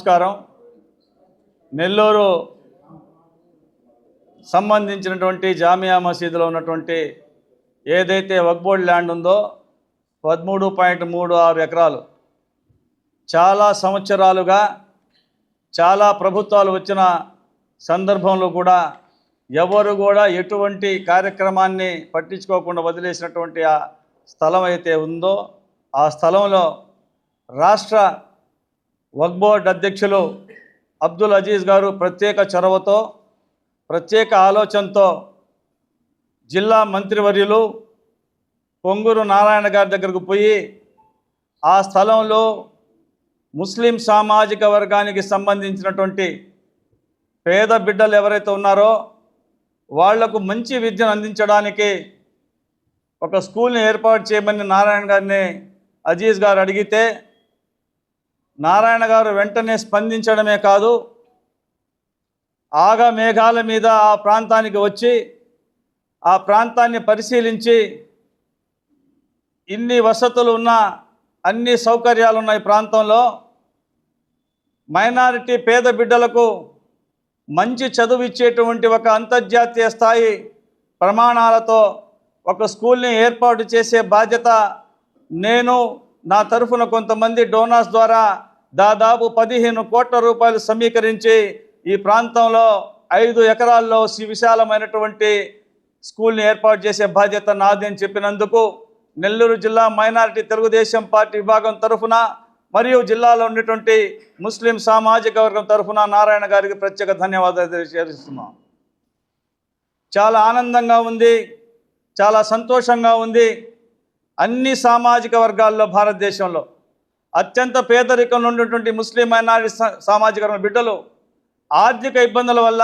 నమస్కారం. నెల్లూరు సంబంధించినటువంటి జామియా మసీదులో ఉన్నటువంటి ఏదైతే వక్బోర్డ్ ల్యాండ్ ఉందో పదమూడు పాయింట్ మూడు ఆరు ఎకరాలు. చాలా సంవత్సరాలుగా చాలా ప్రభుత్వాలు వచ్చిన సందర్భంలో కూడా ఎవరు కూడా ఎటువంటి కార్యక్రమాన్ని పట్టించుకోకుండా వదిలేసినటువంటి ఆ స్థలం అయితే ఉందో ఆ స్థలంలో రాష్ట్ర వక్బోర్డ్ అధ్యక్షులు అబ్దుల్ అజీజ్ గారు ప్రత్యేక చొరవతో ప్రత్యేక ఆలోచనతో జిల్లా మంత్రివర్యులు పొంగూరు నారాయణ గారి దగ్గరకు పోయి ఆ స్థలంలో ముస్లిం సామాజిక వర్గానికి సంబంధించినటువంటి పేద బిడ్డలు ఎవరైతే ఉన్నారో వాళ్ళకు మంచి విద్యను అందించడానికి ఒక స్కూల్ని ఏర్పాటు చేయమని నారాయణ గారిని అజీజ్ గారు అడిగితే నారాయణ గారు వెంటనే స్పందించడమే కాదు ఆగ మేఘాల మీద ఆ ప్రాంతానికి వచ్చి ఆ ప్రాంతాన్ని పరిశీలించి ఇన్ని వసతులు ఉన్న అన్ని సౌకర్యాలు ఉన్న ఈ ప్రాంతంలో మైనారిటీ పేద బిడ్డలకు మంచి చదువు ఇచ్చేటువంటి ఒక అంతర్జాతీయ స్థాయి ప్రమాణాలతో ఒక స్కూల్ని ఏర్పాటు చేసే బాధ్యత నేను నా తరఫున కొంతమంది డోనాస్ ద్వారా దాదాపు పదిహేను కోట్ల రూపాయలు సమీకరించి ఈ ప్రాంతంలో ఐదు ఎకరాల్లో విశాలమైనటువంటి స్కూల్ని ఏర్పాటు చేసే బాధ్యత నాది అని చెప్పినందుకు నెల్లూరు జిల్లా మైనారిటీ తెలుగుదేశం పార్టీ విభాగం తరఫున మరియు జిల్లాలో ఉన్నటువంటి ముస్లిం సామాజిక వర్గం తరఫున నారాయణ గారికి ప్రత్యేక ధన్యవాదాలు తెలియజేస్తున్నాం. చాలా ఆనందంగా ఉంది చాలా సంతోషంగా ఉంది. అన్ని సామాజిక వర్గాల్లో భారతదేశంలో అత్యంత పేదరికంలో ఉన్నటువంటి ముస్లిం మైనారిటీ సా- సామాజిక వర్గం బిడ్డలు ఆర్థిక ఇబ్బందుల వల్ల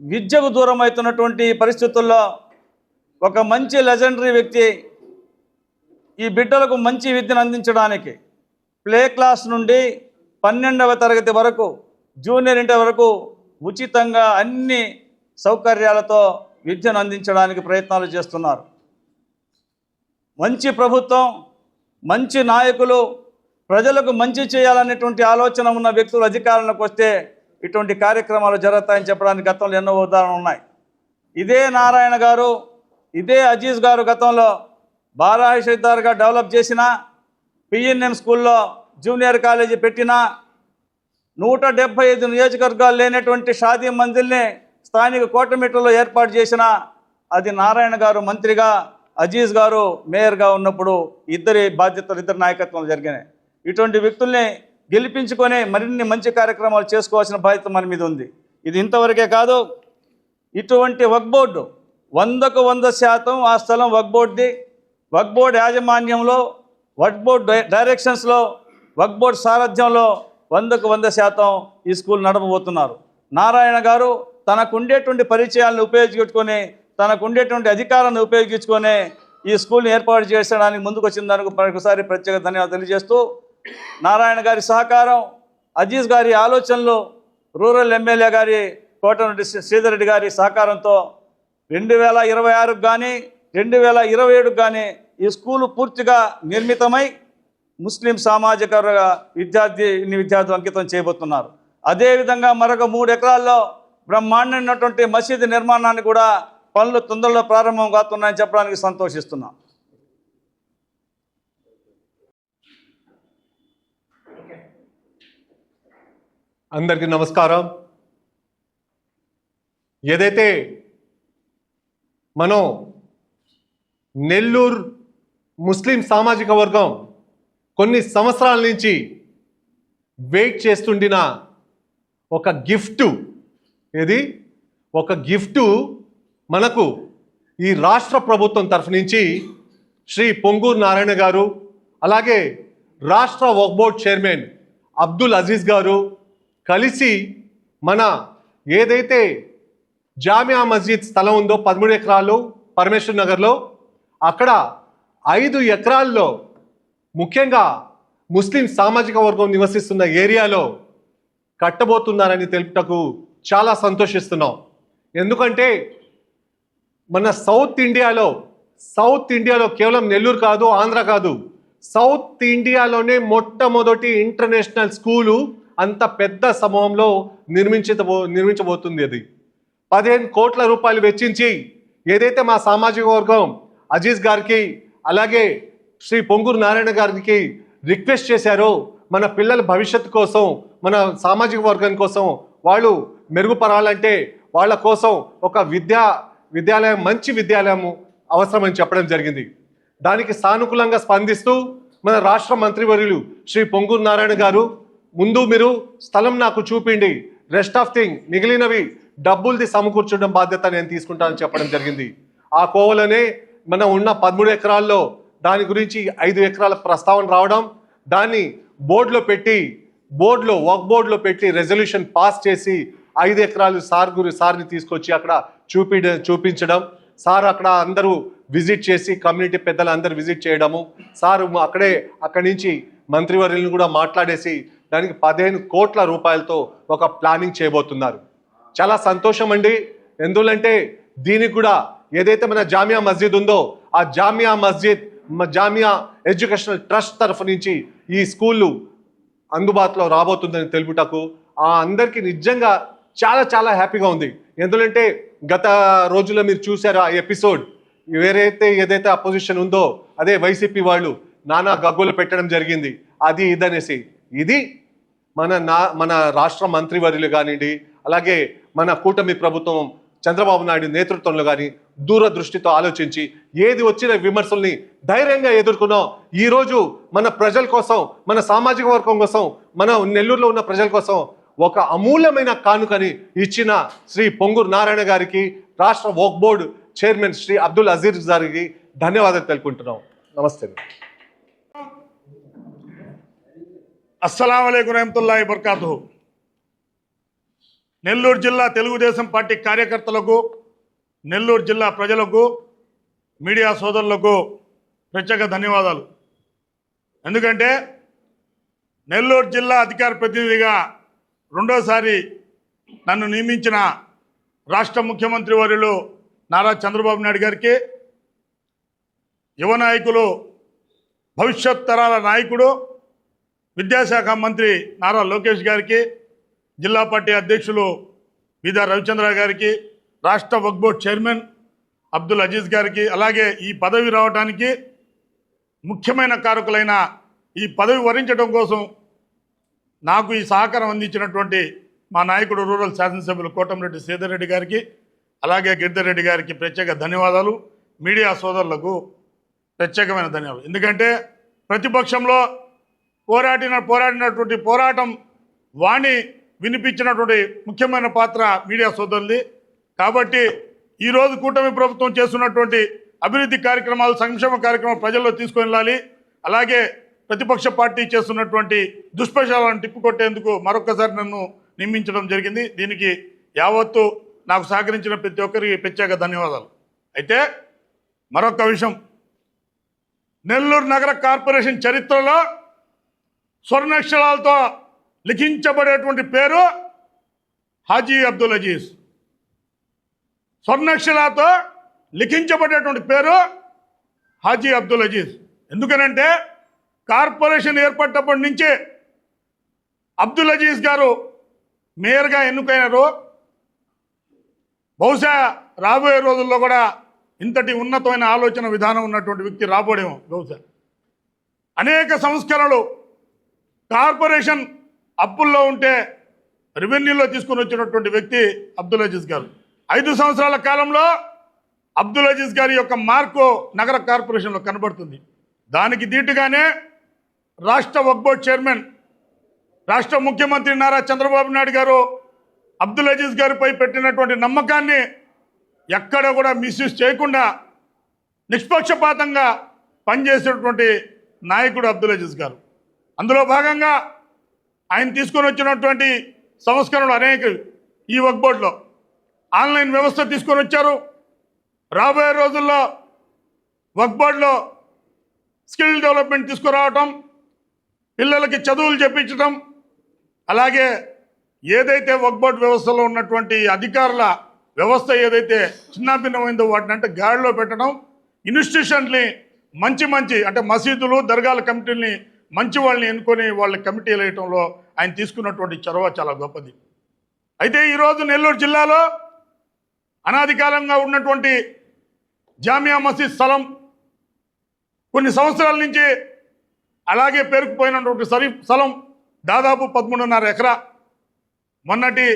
విద్యకు దూరం అవుతున్నటువంటి పరిస్థితుల్లో ఒక మంచి లెజెండరీ వ్యక్తి ఈ బిడ్డలకు మంచి విద్యను అందించడానికి ప్లే క్లాస్ నుండి పన్నెండవ తరగతి వరకు జూనియర్ ఇంటర్ వరకు ఉచితంగా అన్ని సౌకర్యాలతో విద్యను అందించడానికి ప్రయత్నాలు చేస్తున్నారు. మంచి ప్రభుత్వం మంచి నాయకులు ప్రజలకు మంచి చేయాలనేటువంటి ఆలోచన ఉన్న వ్యక్తులు అధికారంలోకి వస్తే ఇటువంటి కార్యక్రమాలు జరుగుతాయని చెప్పడానికి గతంలో ఎన్నో ఉదాహరణలు ఉన్నాయి. ఇదే నారాయణ గారు ఇదే అజీజ్ గారు గతంలో బారాయిషిదారుగా డెవలప్ చేసిన పిఎన్ఎం స్కూల్లో జూనియర్ కాలేజీ పెట్టిన నూట డెబ్బై ఐదు నియోజకవర్గాలు లేనటువంటి షాదీ మందిల్ని స్థానిక కోటమిట్లలో ఏర్పాటు చేసిన అది నారాయణ గారు మంత్రిగా అజీజ్ గారు మేయర్గా ఉన్నప్పుడు ఇద్దరి బాధ్యతలు ఇద్దరి నాయకత్వం జరిగినాయి. ఇటువంటి వ్యక్తుల్ని గెలిపించుకొని మరిన్ని మంచి కార్యక్రమాలు చేసుకోవాల్సిన బాధ్యత మన మీద ఉంది. ఇది ఇంతవరకే కాదు ఇటువంటి వక్ బోర్డు వందకు వంద శాతం ఆ స్థలం వక్ బోర్డుది వక్ బోర్డు యాజమాన్యంలో వక్ బోర్డు డైరెక్షన్స్లో వక్ బోర్డు సారథ్యంలో వందకు వంద శాతం ఈ స్కూల్ నడపబోతున్నారు. నారాయణ గారు తనకు ఉండేటువంటి పరిచయాలను ఉపయోగించుకొని తనకు ఉండేటువంటి అధికారాన్ని ఉపయోగించుకొని ఈ స్కూల్ని ఏర్పాటు చేసడానికి ముందుకు వచ్చిన దానికి మరొకసారి ప్రత్యేక ధన్యవాదాలు తెలియజేస్తూ నారాయణ గారి సహకారం అజీజ్ గారి ఆలోచనలు రూరల్ ఎమ్మెల్యే గారి కోటరెడ్డి శ్రీధర్ రెడ్డి గారి సహకారంతో రెండు వేల ఇరవై ఆరుకు కానీ రెండు వేల ఇరవై ఏడుకు కానీ ఈ స్కూలు పూర్తిగా నిర్మితమై ముస్లిం సామాజిక వర్గ విద్యార్థి విద్యార్థులు అంకితం చేయబోతున్నారు. అదేవిధంగా మరొక మూడు ఎకరాల్లో బ్రహ్మాండమైనటువంటి మసీదు నిర్మాణాన్ని కూడా పనులు తొందరలో ప్రారంభం కాతున్నాయని చెప్పడానికి సంతోషిస్తున్నాం. అందరికీ నమస్కారం. ఏదైతే మనం నెల్లూరు ముస్లిం సామాజిక వర్గం కొన్ని సంవత్సరాల నుంచి వెయిట్ చేస్తుండిన ఒక గిఫ్ట్ ఏది? ఒక గిఫ్ట్ మనకు ఈ రాష్ట్ర ప్రభుత్వం తరఫు నుంచి శ్రీ పొంగూరు నారాయణ గారు అలాగే రాష్ట్ర వర్క్ బోర్డ్ చైర్మన్ అబ్దుల్ అజీజ్ గారు కలిసి మన ఏదైతే జామియా మస్జిద్ స్థలం ఉందో పదమూడు ఎకరాలు పరమేశ్వర్ నగర్లో అక్కడ ఐదు ఎకరాల్లో ముఖ్యంగా ముస్లిం సామాజిక వర్గం నివసిస్తున్న ఏరియాలో కట్టబోతున్నారని తెలుపుటకు చాలా సంతోషిస్తున్నాం. ఎందుకంటే మన సౌత్ ఇండియాలో సౌత్ ఇండియాలో కేవలం నెల్లూరు కాదు ఆంధ్ర కాదు. సౌత్ ఇండియాలోనే మొట్టమొదటి ఇంటర్నేషనల్ స్కూలు అంత పెద్ద సమూహంలో నిర్మించబో నిర్మించబోతుంది అది. పదిహేను కోట్ల రూపాయలు వెచ్చించి ఏదైతే మా సామాజిక వర్గం అజీజ్ గారికి అలాగే శ్రీ పొంగూరు నారాయణ గారికి రిక్వెస్ట్ చేశారో మన పిల్లల భవిష్యత్తు కోసం మన సామాజిక వర్గం కోసం వాళ్ళు మెరుగుపరాలంటే వాళ్ళ కోసం ఒక విద్యా విద్యాలయం మంచి విద్యాలయము అవసరమని చెప్పడం జరిగింది. దానికి సానుకూలంగా స్పందిస్తూ మన రాష్ట్ర మంత్రివర్యులు శ్రీ పొంగూరు నారాయణ గారు ముందు మీరు స్థలం నాకు చూపిండి రెస్ట్ ఆఫ్ థింగ్ మిగిలినవి డబ్బులది సమకూర్చడం బాధ్యత నేను తీసుకుంటానని చెప్పడం జరిగింది. ఆ కోవలోనే మనం ఉన్న పదమూడు ఎకరాల్లో దాని గురించి ఐదు ఎకరాల ప్రస్తావన రావడం దాన్ని బోర్డులో పెట్టి బోర్డులో వర్క్ బోర్డులో పెట్టి రెజల్యూషన్ పాస్ చేసి ఐదు ఎకరాలు సార్ గురి సార్ని తీసుకొచ్చి అక్కడ చూపి చూపించడం. సార్ అక్కడ అందరూ విజిట్ చేసి కమ్యూనిటీ పెద్దలు అందరు విజిట్ చేయడము. సార్ అక్కడే అక్కడి నుంచి మంత్రివర్యులను కూడా మాట్లాడేసి దానికి పదిహేను కోట్ల రూపాయలతో ఒక ప్లానింగ్ చేయబోతున్నారు. చాలా సంతోషం అండి. ఎందుకంటే దీనికి కూడా ఏదైతే మన జామియా మస్జిద్ ఉందో ఆ జామియా మస్జిద్ జామియా ఎడ్యుకేషనల్ ట్రస్ట్ తరఫు నుంచి ఈ స్కూళ్ళు అందుబాటులో రాబోతుందని తెలుపుటకు ఆ అందరికీ నిజంగా చాలా చాలా హ్యాపీగా ఉంది. ఎందుకంటే గత రోజుల్లో మీరు చూశారు ఆ ఎపిసోడ్. వేరైతే ఏదైతే అపోజిషన్ ఉందో అదే వైసీపీ వాళ్ళు నానా గగ్గోలు పెట్టడం జరిగింది. అది ఇదనేసి. ఇది మన నా మన రాష్ట్ర మంత్రివర్యులు కానివ్వండి అలాగే మన కూటమి ప్రభుత్వం చంద్రబాబు నాయుడు నేతృత్వంలో కానీ దూరదృష్టితో ఆలోచించి ఏది వచ్చిన విమర్శల్ని ధైర్యంగా ఎదుర్కొన్నాం. ఈరోజు మన ప్రజల కోసం మన సామాజిక వర్గం కోసం మన నెల్లూరులో ఉన్న ప్రజల కోసం ఒక అమూల్యమైన కానుకని ఇచ్చిన శ్రీ పొంగూరు నారాయణ గారికి రాష్ట్ర వోక్ బోర్డు చైర్మన్ శ్రీ అబ్దుల్ అజీర్ గారికి ధన్యవాదాలు తెలుపుకుంటున్నాం. నమస్తే. అస్సలం అయికం రహమతుల్లాhi బర్కాతు నెల్లూరు జిల్లా తెలుగుదేశం పార్టీ కార్యకర్తలకు నెల్లూరు జిల్లా ప్రజలకు మీడియా సోదరులకు ప్రత్యేక ధన్యవాదాలు. ఎందుకంటే నెల్లూరు జిల్లా అధికార ప్రతినిధిగా రెండోసారి నన్ను నియమించిన రాష్ట్ర ముఖ్యమంత్రి వర్యులు నారా చంద్రబాబు నాయుడు గారికి యువ నాయకులు భవిష్యత్ తరాల నాయకుడు విద్యాశాఖ మంత్రి నారా లోకేష్ గారికి జిల్లా పార్టీ అధ్యక్షులు బీదా రవిచంద్ర గారికి రాష్ట్ర వక్ బోర్డ్ చైర్మన్ అబ్దుల్ అజీజ్ గారికి అలాగే ఈ పదవి రావడానికి ముఖ్యమైన కారకులైన ఈ పదవి వరించడం కోసం నాకు ఈ సహకారం అందించినటువంటి మా నాయకుడు రూరల్ శాసనసభ్యులు కోటంరెడ్డి శ్రీధర్ రెడ్డి గారికి అలాగే గిరిధర్రెడ్డి గారికి ప్రత్యేక ధన్యవాదాలు. మీడియా సోదరులకు ప్రత్యేకమైన ధన్యవాదాలు. ఎందుకంటే ప్రతిపక్షంలో పోరాడిన పోరాడినటువంటి పోరాటం వాణి వినిపించినటువంటి ముఖ్యమైన పాత్ర మీడియా సోదరులది. కాబట్టి ఈరోజు కూటమి ప్రభుత్వం చేస్తున్నటువంటి అభివృద్ధి కార్యక్రమాలు సంక్షేమ కార్యక్రమాలు ప్రజల్లో తీసుకొని అలాగే ప్రతిపక్ష పార్టీ చేస్తున్నటువంటి దుష్ప్రచారాలను తిప్పికొట్టేందుకు మరొకసారి నన్ను నియమించడం జరిగింది. దీనికి యావత్తు నాకు సహకరించిన ప్రతి ఒక్కరికి ప్రత్యేక ధన్యవాదాలు. అయితే మరొక విషయం. నెల్లూరు నగర కార్పొరేషన్ చరిత్రలో స్వర్ణాక్షరాలతో లిఖించబడేటువంటి పేరు హాజీ అబ్దుల్ అజీజ్. స్వర్ణాక్షరాలతో లిఖించబడేటువంటి పేరు హాజీ అబ్దుల్ అజీజ్. ఎందుకనంటే కార్పొరేషన్ ఏర్పడినప్పటి నుంచే అబ్దుల్ అజీజ్ గారు మేయర్గా ఎన్నుకైనారు బహుశా రాబోయే రోజుల్లో కూడా ఇంతటి ఉన్నతమైన ఆలోచన విధానం ఉన్నటువంటి వ్యక్తి రాబోడేమో బహుశా. అనేక సంస్కరణలు కార్పొరేషన్ అప్పుల్లో ఉంటే రెవెన్యూలో తీసుకుని వచ్చినటువంటి వ్యక్తి అబ్దుల్ అజీజ్ గారు. ఐదు సంవత్సరాల కాలంలో అబ్దుల్ అజీజ్ గారి యొక్క మార్కు నగర కార్పొరేషన్లో కనబడుతుంది. దానికి దీటుగానే రాష్ట్ర వక్ బోర్డ్ చైర్మన్ రాష్ట్ర ముఖ్యమంత్రి నారా చంద్రబాబు నాయుడు గారు అబ్దుల్ అజీజ్ గారిపై పెట్టినటువంటి నమ్మకాన్ని ఎక్కడ కూడా మిస్యూజ్ చేయకుండా నిష్పక్షపాతంగా పనిచేసేటువంటి నాయకుడు అబ్దుల్ అజీజ్ గారు. అందులో భాగంగా ఆయన తీసుకొని వచ్చినటువంటి సంస్కరణలు అనేక ఈ వక్ బోర్డులో. ఆన్లైన్ వ్యవస్థ తీసుకొని వచ్చారు. రాబోయే రోజుల్లో వక్ బోర్డులో స్కిల్ డెవలప్మెంట్ తీసుకురావటం పిల్లలకి చదువులు చెప్పించడం అలాగే ఏదైతే వక్బోర్డ్ వ్యవస్థలో ఉన్నటువంటి అధికారుల వ్యవస్థ ఏదైతే చిన్నాభిన్నమైందో వాటిని అంటే గాడిలో పెట్టడం ఇన్స్టిట్యూషన్ని మంచి మంచి అంటే మసీదులు దర్గాల కమిటీల్ని మంచి వాళ్ళని ఎన్నుకొని వాళ్ళ కమిటీలు వేయటంలో ఆయన తీసుకున్నటువంటి చొరవ చాలా గొప్పది. అయితే ఈరోజు నెల్లూరు జిల్లాలో అనాది కాలంగా ఉన్నటువంటి జామియా మసీద్ స్థలం కొన్ని సంవత్సరాల నుంచి అలాగే పేరుకుపోయినటువంటి సరి స్థలం దాదాపు పదమూడున్నర ఎకరా. మొన్నటి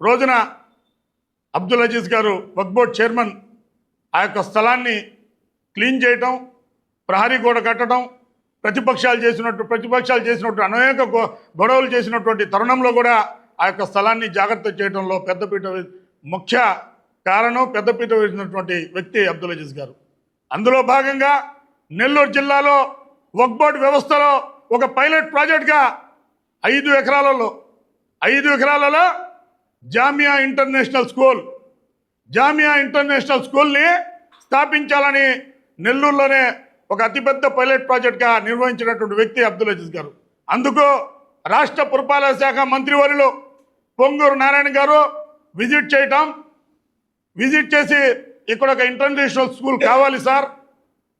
రోజున అబ్దుల్ అజీజ్ గారు వక్బోర్డ్ చైర్మన్ ఆ యొక్క స్థలాన్ని క్లీన్ చేయటం ప్రహరీ గోడ కట్టడం ప్రతిపక్షాలు చేసినట్టు ప్రతిపక్షాలు చేసినట్టు అనేక గొ- గొడవలు చేసినటువంటి తరుణంలో కూడా ఆ యొక్క స్థలాన్ని జాగ్రత్త చేయడంలో పెద్దపీట ముఖ్య కారణం పెద్దపీట వేసినటువంటి వ్యక్తి అబ్దుల్ అజీజ్ గారు. అందులో భాగంగా నెల్లూరు జిల్లాలో వక్బోర్డ్ వ్యవస్థలో ఒక పైలట్ ప్రాజెక్ట్గా ఐదు ఎకరాలలో ఐదు ఎకరాలలో Jamia international school Jamia international స్కూల్ని స్థాపించాలని నెల్లూరులోనే ఒక అతిపెద్ద పైలట్ ప్రాజెక్ట్గా నిర్వహించినటువంటి వ్యక్తి అబ్దుల్ అజీజ్ గారు. అందుకు రాష్ట్ర పురపాలక శాఖ మంత్రివర్యులు పొంగూరు నారాయణ గారు విజిట్ చేయటం విజిట్ చేసి ఇక్కడ ఒక ఇంటర్నేషనల్ స్కూల్ కావాలి సార్.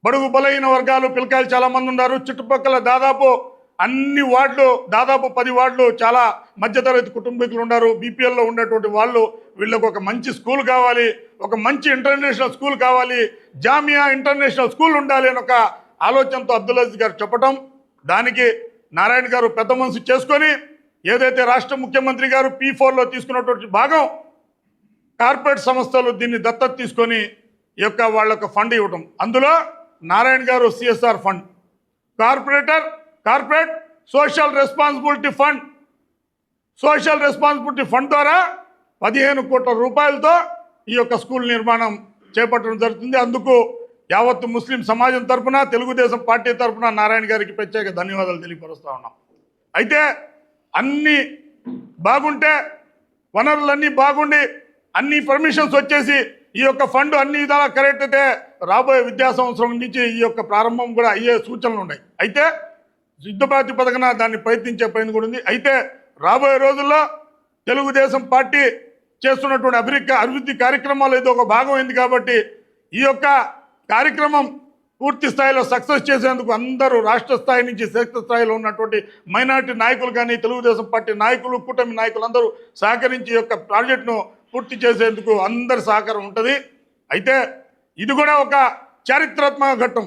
బడుగు బలహీన వర్గాలు పిల్లకాయలు చాలా మంది ఉన్నారు. చుట్టుపక్కల దాదాపు అన్ని వార్డులు దాదాపు పది వార్డులు చాలా మధ్యతరగతి కుటుంబీకులు ఉన్నారు. బీపీఎల్లో ఉన్నటువంటి వాళ్ళు వీళ్ళకు ఒక మంచి స్కూల్ కావాలి ఒక మంచి ఇంటర్నేషనల్ స్కూల్ కావాలి జామియా ఇంటర్నేషనల్ స్కూల్ ఉండాలి అని ఒక ఆలోచనతో అబ్దుల్ అజీజ్ గారు చెప్పటం దానికి నారాయణ గారు పెద్ద మనసు చేసుకొని ఏదైతే రాష్ట్ర ముఖ్యమంత్రి గారు పీ ఫోర్లో తీసుకున్నటువంటి భాగం కార్పొరేట్ సంస్థలు దీన్ని దత్తత తీసుకొని ఈ యొక్క వాళ్ళ ఫండ్ ఇవ్వటం. అందులో Narayana garu CSR fund. Corporator corporate social responsibility fund. Social responsibility fund ద్వారా పదిహేను కోట్ల రూపాయలతో ఈ యొక్క స్కూల్ నిర్మాణం చేపట్టడం జరుగుతుంది. అందుకు యావత్తు ముస్లిం సమాజం తరఫున తెలుగుదేశం పార్టీ తరఫున నారాయణ గారికి ప్రత్యేక ధన్యవాదాలు తెలియపరుస్తూ ఉన్నాం. అయితే అన్ని బాగుంటే వనరులన్నీ బాగుండి అన్ని పర్మిషన్స్ వచ్చేసి ఈ యొక్క ఫండ్ అన్ని విధాలా కరెక్ట్ అయితే రాబోయే విద్యా సంవత్సరం నుంచి ఈ యొక్క ప్రారంభం కూడా అయ్యే సూచనలు ఉన్నాయి. అయితే యుద్ధ ప్రాతిపదికన దాన్ని ప్రయత్నించే ప్రయత్నం కూడా ఉంది. అయితే రాబోయే రోజుల్లో తెలుగుదేశం పార్టీ చేస్తున్నటువంటి అభివృద్ధి అభివృద్ధి కార్యక్రమాలు ఇది ఒక భాగం అయింది కాబట్టి ఈ యొక్క కార్యక్రమం పూర్తి స్థాయిలో సక్సెస్ చేసేందుకు అందరూ రాష్ట్ర స్థాయి నుంచి క్షేత్ర స్థాయిలో ఉన్నటువంటి మైనార్టీ నాయకులు కానీ తెలుగుదేశం పార్టీ నాయకులు కూటమి నాయకులు అందరూ సహకరించి ఈ యొక్క ప్రాజెక్టును పూర్తి చేసేందుకు అందరి సహకారం ఉంటుంది. అయితే ఇది కూడా ఒక చారిత్రాత్మక ఘట్టం.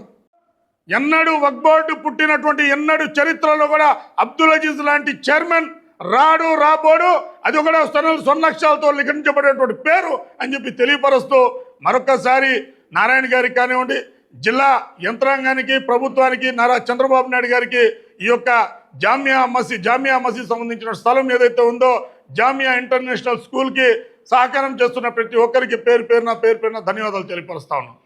ఎన్నడూ వక్బోర్డు పుట్టినటువంటి ఎన్నడూ చరిత్రలో కూడా అబ్దుల్ అజీజ్ లాంటి చైర్మన్ రాడు రాబోడు అది కూడా సొన్న సొన్నక్షరాలతో లిఖించబడేటువంటి పేరు అని చెప్పి తెలియపరుస్తూ మరొకసారి నారాయణ గారికి కానివ్వండి జిల్లా యంత్రాంగానికి ప్రభుత్వానికి నారా చంద్రబాబు నాయుడు గారికి ఈ యొక్క జామియా మసీద్ జామియా మసీద్ సంబంధించిన స్థలం ఏదైతే ఉందో జామియా ఇంటర్నేషనల్ స్కూల్కి సహకారం చేస్తున్న ప్రతి ఒక్కరికి పేరు పేరున పేరు పేరున ధన్యవాదాలు తెలియపరుస్తా ఉన్నాం.